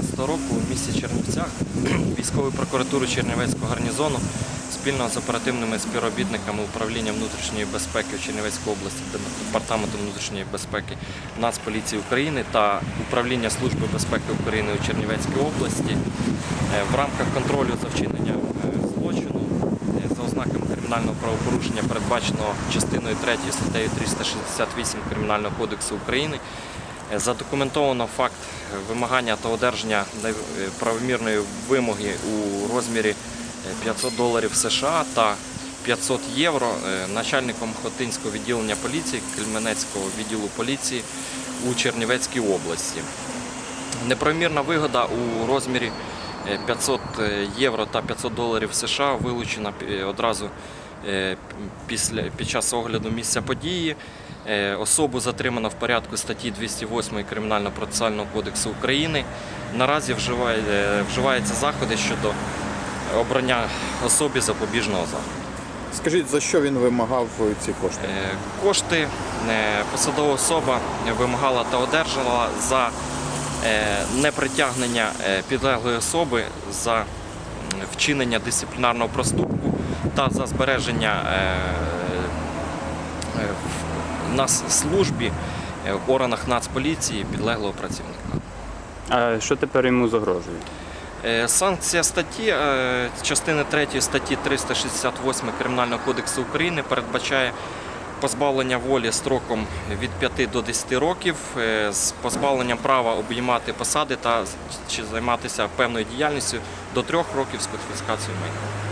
2014 року у місті Чернівцях військовою прокуратурою Чернівецького гарнізону спільно з оперативними співробітниками управління внутрішньої безпеки в Чернівецькій області, Департаменту внутрішньої безпеки Нацполіції України та управління Служби безпеки України у Чернівецькій області е, в рамках контролю за вчиненням е, злочину е, за ознаками кримінального правопорушення, передбаченого частиною 3 статтею 368 Кримінального кодексу України, задокументовано факт е, вимагання та одержання е, правомірної вимоги у розмірі е, 500 доларів США та 500 євро е, начальником Хотинського відділення поліції Кельменецького відділу поліції у Чернівецькій області. Неправомірна вигода у розмірі е, 500 євро та 500 доларів США вилучена е, одразу е, після, під час огляду місця події. Е, Особу затримано в порядку статті 208 Кримінально-процесуального кодексу України. Наразі е, вживаються заходи щодо обрання особі запобіжного заходу. Скажіть, за що він вимагав ці кошти? Е, Кошти посадова особа вимагала та одержала за непритягнення підлеглої особи за вчинення дисциплінарного проступку та за збереження на службі е, в органах Нацполіції підлеглого працівника. А що тепер йому загрожує? Е, Санкція статті е, частини 3 статті 368 Кримінального кодексу України передбачає позбавлення волі строком від 5 до 10 років з позбавленням права обіймати посади та чи займатися певною діяльністю до 3 років з конфіскацією майна.